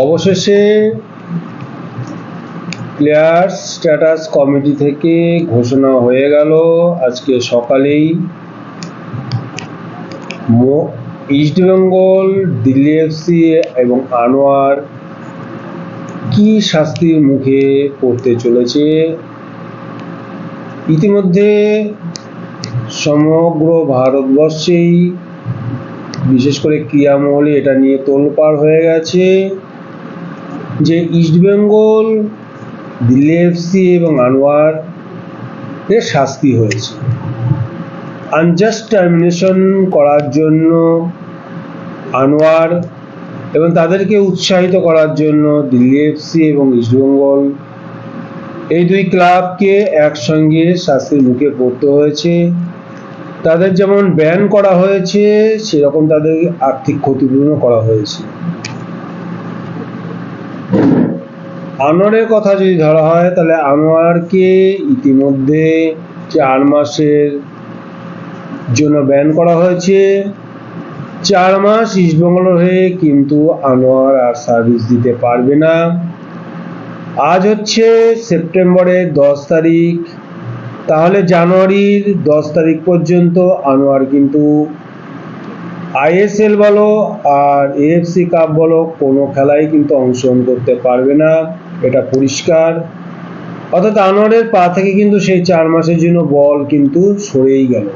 অবশেষে players status committee থেকে ঘোষণা হয়ে গেল। আজকে সকালেই ইস্টবেঙ্গল দিল্লি এফসি এবং আনোয়ার কি শাস্তির মুখে পড়তে চলেছে? ইতিমধ্যে সমগ্র ভারতবর্ষেই বিশেষ করে ক্রীড়ামহলে এটা নিয়ে তোলপাড় হয়ে গেছে। যে ইস্টবেঙ্গল দিল্লি এফসি এবং আনোয়ার এর শাস্তি হয়েছে। আনজাস্ট টার্মিনেশন করার জন্য আনোয়ার এবং তাদেরকে উৎসাহিত করার জন্য দিল্লি এফসি এবং ইস্টবেঙ্গল এই দুই ক্লাবকে একসঙ্গে শাস্তির মুখে পড়তে হয়েছে। তাদের যেমন ব্যান করা হয়েছে, সেরকম তাদের আর্থিক ক্ষতিপূরণ করা হয়েছে। আনোয়ারের কথা যদি ধরা হয়, তাহলে আনোয়ারকে ইতিমধ্যে চার মাসের জন্য ব্যান করা হয়েছে। চার মাস ইস্টবেঙ্গলের হয়ে কিন্তু আনোয়ার আর সার্ভিস দিতে পারবে না। আজ হচ্ছে সেপ্টেম্বরের দশ তারিখ। তাহলে জানুয়ারির দশ তারিখ পর্যন্ত আনোয়ার কিন্তু আইএসএল বলো আর এএফসি কাপ বলো কোনো খেলায় কিন্তু অংশগ্রহণ করতে পারবে না। এটা পরিষ্কার। অর্থাৎ আনোয়ারের পা থেকে কিন্তু সেই চার মাসের জন্য বল কিন্তু সরেই গেল।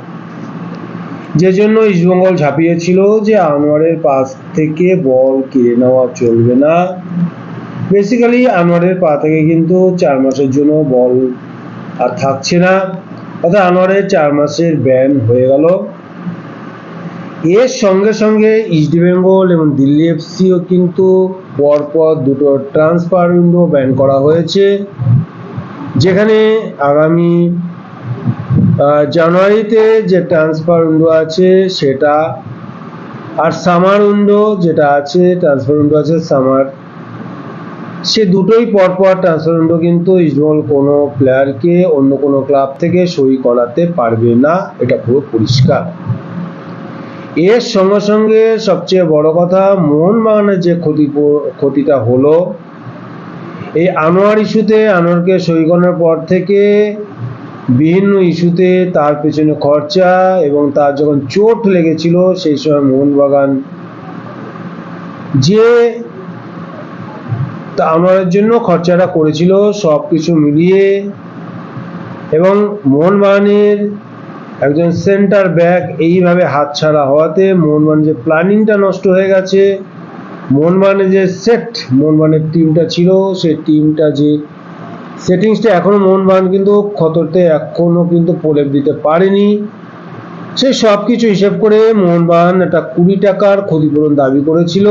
যে জন্য ইস্টবেঙ্গল ঝাঁপিয়েছিল যে আনোয়ারের পাশ থেকে বল কেড়ে নেওয়া চলবে না। বেসিক্যালি আনোয়ারের পা থেকে কিন্তু চার মাসের জন্য বল আর থাকছে না। অর্থাৎ আনোয়ারের চার মাসের ব্যান হয়ে গেল। এর সঙ্গে সঙ্গে ইস্ট বেঙ্গল এবং দিল্লি এফসিও কিন্তু পরপর দুটো ট্রান্সফার উইন্ডো ব্যান করা হয়েছে। যেখানে আগামী জানুয়ারিতে যে ট্রান্সফার উইন্ডো আছে সেটা আর সামার উইন্ডো যেটা আছে ট্রান্সফার উইন্ডো আছে সামার সে দুটোই পরপর ট্রান্সফার উইন্ডো কিন্তু ইস্টবেঙ্গল কোনো প্লেয়ারকে অন্য কোনো ক্লাব থেকে সই করাতে পারবে না। এটা পুরো পরিষ্কার। এর সঙ্গে সঙ্গে সবচেয়ে বড় কথা মোহনবাগানের যে ক্ষতি ক্ষতিটা হলো, এই আনোয়ার ইস্যুতে, আনোয়ারকে সই করানোর পর থেকে বিভিন্ন ইস্যুতে তার পেছনে খরচা এবং তার যখন চোট লেগেছিল, সেই সময় মোহনবাগান যে তা আনোয়ারের জন্য খরচাটা করেছিল সব কিছু মিলিয়ে এবং মোহনবাগানের একজন সেন্টার ব্যাক এইভাবে হাতছাড়া হওয়াতে মোহনবাগান যে প্ল্যানিংটা নষ্ট হয়ে গেছে, মোহনবাগানের যে সেট মোহনবাগানের টিমটা ছিল, সেই টিমটা যে সেটিংসটা এখনও মোহনবাগান কিন্তু ক্ষততে এখনও কিন্তু প্রলেপ দিতে পারেনি। সেই সব কিছু হিসেব করে মোহনবাগান একটা কুড়ি টাকার ক্ষতিপূরণ দাবি করেছিল।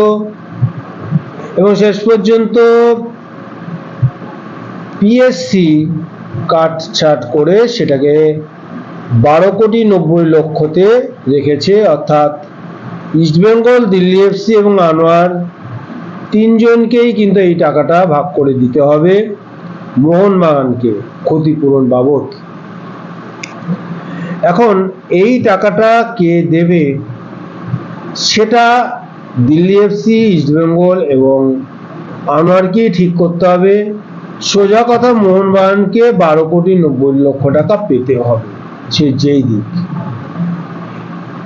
এবং শেষ পর্যন্ত পিএসসি কাটছাট করে সেটাকে বারো কোটি নব্বই লক্ষতে রেখেছে, অর্থাৎ ইস্টবেঙ্গল দিল্লি এফসি এবং আনোয়ার তিনজনকেই কিন্তু এই টাকাটা ভাগ করে দিতে হবে মোহনবাগানকে ক্ষতিপূরণ বাবদ। এখন এই টাকাটা কে দেবে সেটা দিল্লি এফসি ইস্টবেঙ্গল এবং আনোয়ারকেই ঠিক করতে হবে। সোজা কথা, মোহনবাগানকে বারো কোটি নব্বই লক্ষ টাকা পেতে হবে। সে যেই দিক।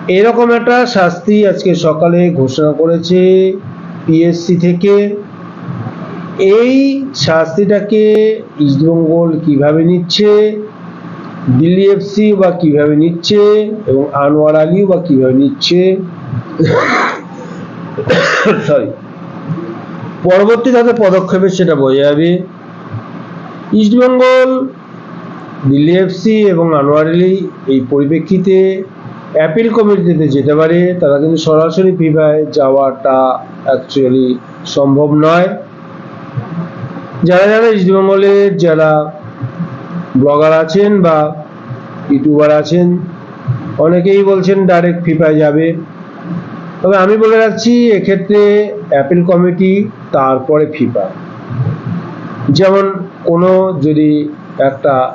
এরকম একটা শাস্তি আজকে সকালে ঘোষণা করেছে পিএসসি থেকে। এই শাস্তিটাকে ইস্টবেঙ্গল কীভাবে নিচ্ছে? দিল্লি এফসি বা কীভাবে নিচ্ছে? এবং আনোয়ার আলীও বা কীভাবে নিচ্ছে? সরি পরবর্তী তাদের পদক্ষেপে সেটা বোঝা যাবে। ইস্টবেঙ্গল দিল্লি এফসি এবং আনোয়ার আলী এই পরিপ্রেক্ষিতে অ্যাপিল কমিটিতে যেতে পারে, তারা কিন্তু সরাসরি ফিফায় যাওয়াটা অ্যাকচুয়ালি সম্ভব নয়। যারা যারা ইস্টবেঙ্গলের যারা ব্লগার আছেন বা ইউটিউবার আছেন, অনেকেই বলছেন ডাইরেক্ট ফিফায় যাবে। তবে আমি বলে রাখছি, এক্ষেত্রে অ্যাপিল কমিটি তারপরে ফিফা। যেমন কোনো যদি একটা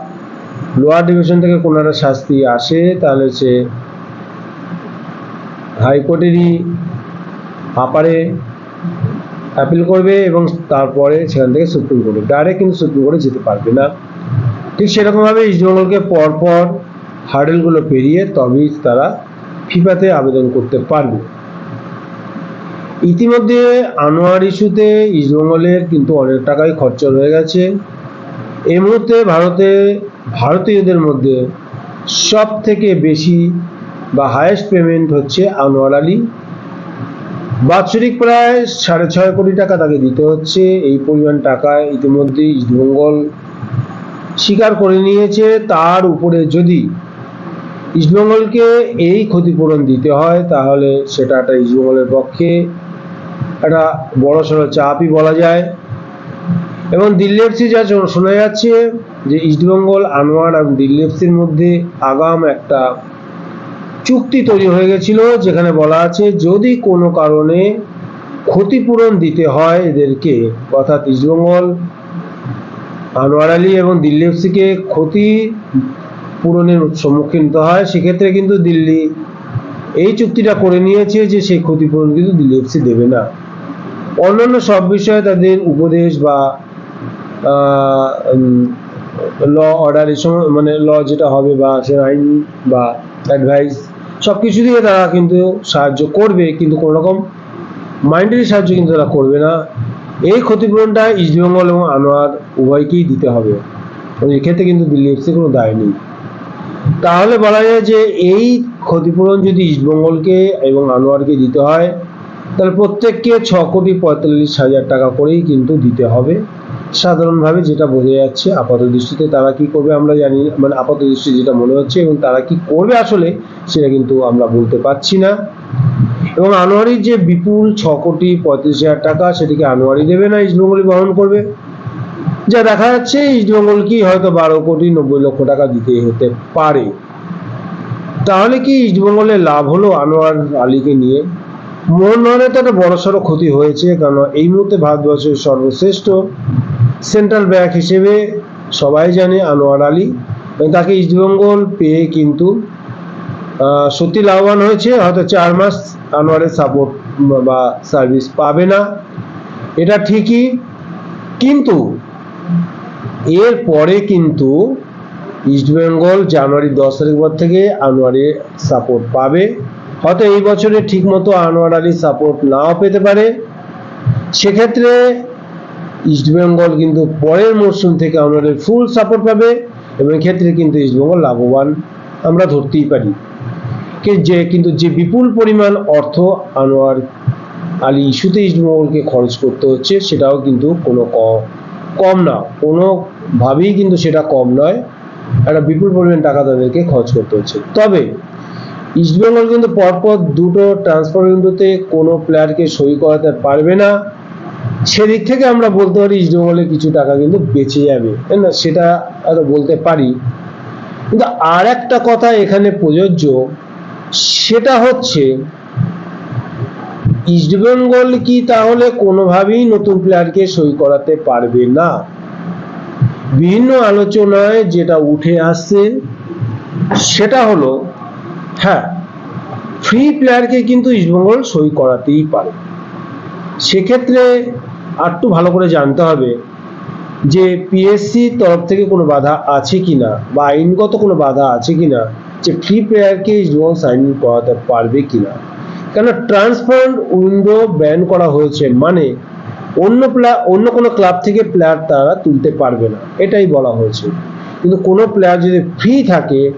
লোয়ার ডিভিশন থেকে কোনো একটা শাস্তি আসে, তাহলে সে হাইকোর্টেরই আপারে অ্যাপিল করবে এবং তারপরে সেখান থেকে সুপ্রিম কোর্টে ডাইরেক্ট কিন্তু সুপ্রিম কোর্টে যেতে পারবে না। ঠিক সেরকমভাবে ইস্টবেঙ্গলকে পরপর হার্ডেলগুলো পেরিয়ে তবেই তারা ফিফাতে আবেদন করতে পারবে। ইতিমধ্যে আনোয়ার ইস্যুতে ইস্টবেঙ্গলের কিন্তু অনেক টাকাই খরচ হয়ে গেছে। এই মুহূর্তে ভারতে ভারতীয়দের মধ্যে সব থেকে বেশি বা হায়েস্ট পেমেন্ট হচ্ছে আনোয়ার আলী। বাৎসরিক প্রায় সাড়ে ছয় কোটি টাকা তাকে দিতে হচ্ছে। এই পরিমাণ টাকা ইতিমধ্যে ইস্টবেঙ্গল স্বীকার করে নিয়েছে। তার উপরে যদি ইস্টবেঙ্গলকে এই ক্ষতিপূরণ দিতে হয়, তাহলে সেটা একটা ইস্টবেঙ্গলের পক্ষে একটা বড় সড়ো চাপই বলা যায়। এবং দিল্লি এফসি যা শোনা যাচ্ছে যে ইস্টবেঙ্গল আনোয়ার এবং দিল্লি এফসির মধ্যে আগাম একটা চুক্তি তৈরি হয়ে গেছিল, যেখানে বলা আছে যদি কোনো কারণে ক্ষতিপূরণ দিতে হয় এদেরকে, অর্থাৎ ইস্টবেঙ্গল আনোয়ার আলী এবং দিল্লি এফসিকে ক্ষতি পূরণের সম্মুখীন হতে হয়, সেক্ষেত্রে কিন্তু দিল্লি এই চুক্তিটা করে নিয়েছে যে সেই ক্ষতিপূরণ কিন্তু দিল্লি দেবে না। অন্যান্য সব বিষয়ে তাদের উপদেশ বা ল অর্ডার এই সময় মানে ল যেটা হবে বা সে আইন বা অ্যাডভাইস সব কিছু দিয়ে তারা কিন্তু সাহায্য করবে, কিন্তু কোনো রকম মাইন্ডারি সাহায্য কিন্তু তারা করবে না। এই ক্ষতিপূরণটা ইস্টবেঙ্গল এবং আনোয়ার উভয়কেই দিতে হবে। এক্ষেত্রে কিন্তু দিল্লি এফসি কোনো দায় নেই। তাহলে বলা যায় যে এই ক্ষতিপূরণ যদি ইস্টবেঙ্গলকে এবং আনোয়ারকে দিতে হয়, তাহলে প্রত্যেককে ছ কোটি পঁয়তাল্লিশ হাজার টাকা করেই কিন্তু দিতে হবে। সাধারণভাবে যেটা বোঝা যাচ্ছে আপাত দৃষ্টিতে তারা কি করবে আমরা জানি মানে আপাত দৃষ্টি যেটা মনে হচ্ছে এবং তারা কি করবে আসলে সেটা কিন্তু আমরা বলতে পারছি না। এবং আনোয়ারির যে বিপুল ছ কোটি পঁয়ত্রিশ হাজার টাকা সেটিকে আনোয়ারি দেবে না ইস্টবেঙ্গলই বহন করবে। যা দেখা যাচ্ছে ইস্টবেঙ্গলকেই হয়তো বারো কোটি নব্বই লক্ষ টাকা দিতে হতে পারে। তাহলে কি ইস্টবেঙ্গলের লাভ হলো আনোয়ার আলীকে নিয়ে? মোহনবাগানের তো একটা বড়সড় ক্ষতি হয়েছে কারণ এই মুহূর্তে ভারতবর্ষের সর্বশ্রেষ্ঠ সেন্ট্রাল ব্যাক হিসেবে সবাই জানে আনোয়ার আলী তাকে ইস্টবেঙ্গল পেয়ে কিন্তু সত্যি লাভবান হয়েছে। হয়তো চার মাস আনোয়ারের সাপোর্ট বা সার্ভিস পাবে না। এটা ঠিকই। কিন্তু এর পরে কিন্তু ইস্টবেঙ্গল জানুয়ারি দশ তারিখ পর থেকে আনোয়ারের সাপোর্ট পাবে। হয়তো এই বছরে ঠিকমতো আনোয়ার আলীর সাপোর্ট নাও পেতে পারে। সেক্ষেত্রে ইস্টবেঙ্গল কিন্তু পরের মরশুম থেকে আনোয়ারের ফুল সাপোর্ট পাবে এবং ক্ষেত্রে কিন্তু ইস্টবেঙ্গল লাভবান আমরা ধরতেই পারি। যে কিন্তু যে বিপুল পরিমাণ অর্থ আনোয়ার আলী ইস্যুতে ইস্টবেঙ্গলকে খরচ করতে হচ্ছে, সেটাও কিন্তু কোনো কম না। কোনোভাবেই কিন্তু সেটা কম নয়। একটা বিপুল পরিমাণ টাকা তাদেরকে খরচ করতে হচ্ছে। তবে ইস্টবেঙ্গল কিন্তু পরপর দুটো ট্রান্সফার উইন্ডোতে কোনো প্লেয়ারকে সই করাতে পারবে না। সেদিক থেকে আমরা বলতে পারি ইস্টবেঙ্গলের কিছু টাকা কিন্তু বেঁচে যাবে, তাই না? সেটা হয়তো বলতে পারি। কিন্তু আর একটা কথা এখানে প্রযোজ্য, সেটা হচ্ছে ইস্টবেঙ্গল কি তাহলে কোনোভাবেই নতুন প্লেয়ারকে সই করাতে পারবে না? বিভিন্ন আলোচনায় যেটা উঠে আসছে, সেটা হলো হ্যাঁ ফ্রি প্লেয়ারকে কিন্তু ইস্টবেঙ্গল সই করাতেই পারে। সেক্ষেত্রে আরটু ভালো করে জানতে হবে যে পিএসসি তরফ থেকে কোনো বাধা আছে কি না বা আইনগত কোনো বাধা আছে কিনা যে ফ্রি প্লেয়ারকে ইস্টবেঙ্গল সাইন ইন করাতে পারবে কি না কেন ট্রান্সফার উইন্ডো ব্যান করা হয়েছে মানে অন্য প্লেয়ার অন্য কোনো ক্লাব থেকে প্লেয়ার তারা তুলতে পারবে না, এটাই বলা হয়েছে। কিন্তু কোনো প্লেয়ার যদি ফ্রি থাকে,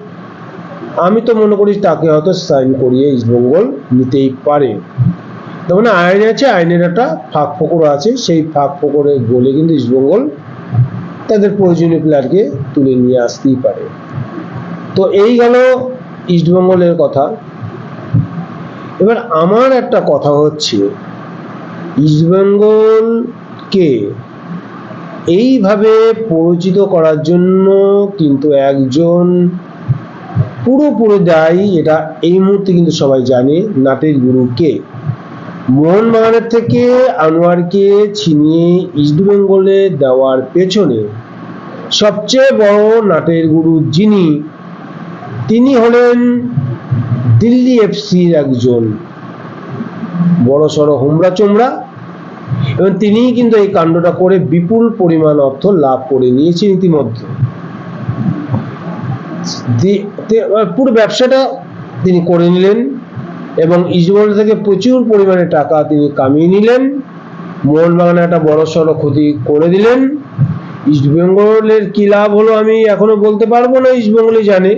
আমি তো মনে করি তাকে হয়তো সাইন করিয়ে ইস্টবেঙ্গল নিতেই পারে। মানে আইন আছে, আইনের একটা ফাঁক ফোকর আছে। সেই ফাঁক ফোকরে বলে কিন্তু ইস্টবেঙ্গল তাদের প্রয়োজনীয় প্লেয়ারকে তুলে নিয়ে আসতেই পারে। তো এই গেল ইস্টবেঙ্গলের কথা। এবার আমার একটা কথা হচ্ছে ইস্টবেঙ্গলকে এইভাবে পরিচিত করার জন্য কিন্তু একজন পুরোপুরি দায়ী, এটা এই মুহূর্তে কিন্তু সবাই জানে, নাটের গুরু কে? মোহনবাগানের থেকে আনোয়ারকে ছিনিয়ে ইস্টবেঙ্গলে দেওয়ার পেছনে সবচেয়ে বড় নাটের গুরু যিনি, তিনি হলেন দিল্লি এফসির একজন বড় সড়ো হোমরা চোমরা এবং তিনিই কিন্তু এই কাণ্ডটা করে বিপুল পরিমাণ অর্থ লাভ করে নিয়েছেন ইতিমধ্যে। পুরো ব্যবসাটা তিনি করে নিলেন। এবং ইস্টবেঙ্গল থেকে প্রচুর পরিমাণে টাকা তিনি কামিয়ে নিলেন। মোহনবাগানে একটা বড় সড়ো ক্ষতি করে দিলেন। ইস্টবেঙ্গলের কি লাভ হলো আমি এখনও বলতে পারব না ইস্টবেঙ্গলই জানে।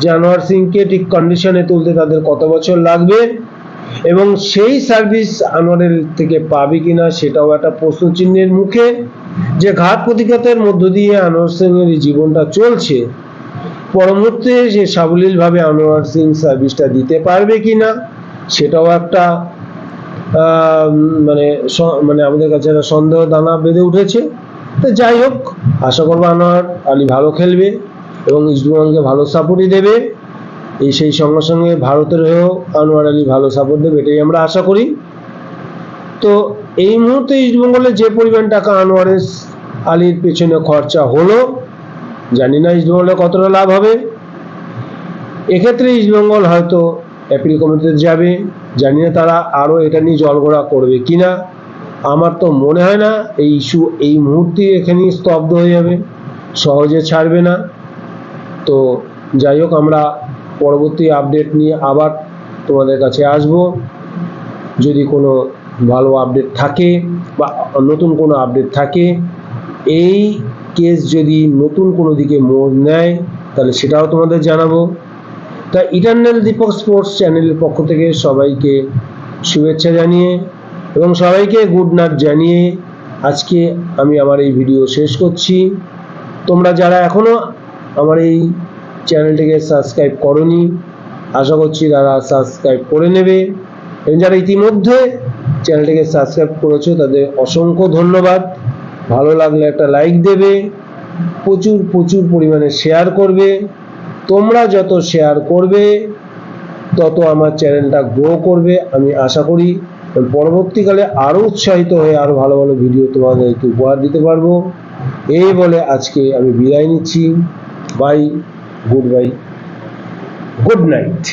যে আনোয়ার সিংকে ঠিক কন্ডিশনে তুলতে তাদের কত বছর লাগবে এবং সেই সার্ভিস আনোয়ারের থেকে পাবে কিনা সেটাও একটা প্রশ্ন চিহ্নের মুখে। যে ঘাত প্রতিঘাতের মধ্য দিয়ে আনোয়ার সিং এর এই জীবনটা চলছে পরমুহূর্তে সে সাবলীল ভাবে আনোয়ার সিং সার্ভিসটা দিতে পারবে কি না সেটাও একটা মানে মানে আমাদের কাছে একটা সন্দেহ দানা বেঁধে উঠেছে। তো যাই হোক, আশা করব আনোয়ার আলী ভালো খেলবে এবং ইস্টবেঙ্গলকে ভালো সাপোর্টই দেবে। এই সেই সঙ্গে সঙ্গে ভারতের হয়েও আনোয়ার আলী ভালো সাপোর্ট দেবে এটাই আমরা আশা করি। তো এই মুহূর্তে ইস্টবেঙ্গলে যে পরিমাণ টাকা আনোয়ারের আলীর পেছনে খরচা হলো জানি না ইস্টবেঙ্গলের কতটা লাভ হবে। এক্ষেত্রে ইস্টবেঙ্গল হয়তো অ্যাপিল কমিটিতে যাবে। জানি না তারা আরও এটা নিয়ে জলঘোলা করবে কি না আমার তো মনে হয় না এই ইস্যু এই মুহূর্তে এখানেই স্তব্ধ হয়ে যাবে। সহজে ছাড়বে না। তো যাই হোক, আমরা পরবর্তী আপডেট নিয়ে আবার তোমাদের কাছে আসব। যদি কোনো ভালো আপডেট থাকে বা নতুন কোনো আপডেট থাকে, এই কেস যদি নতুন কোনো দিকে মোড় নেয়, তাহলে সেটাও তোমাদের জানাব। তা ইটার্নাল দীপক স্পোর্টস চ্যানেলের পক্ষ থেকে সবাইকে শুভেচ্ছা জানিয়ে এবং সবাইকে গুড নাইট জানিয়ে আজকে আমি আমার এই ভিডিও শেষ করছি। তোমরা যারা এখনও আমার এই চ্যানেলটিকে সাবস্ক্রাইব করনি, আশা করছি তারা সাবস্ক্রাইব করে নেবে। এবং যারা ইতিমধ্যে চ্যানেলটিকে সাবস্ক্রাইব করেছ, তাদের অসংখ্য ধন্যবাদ। ভালো লাগলে একটা লাইক দেবে, প্রচুর প্রচুর পরিমাণে শেয়ার করবে। তোমরা যত শেয়ার করবে, তত আমার চ্যানেলটা গ্রো করবে, আমি আশা করি। পরবর্তীকালে আরও উৎসাহিত হয়ে আরও ভালো ভালো ভিডিও তোমাদেরকে উপহার দিতে পারব। এই বলে আজকে আমি বিদায় নিচ্ছি। Bye goodbye good night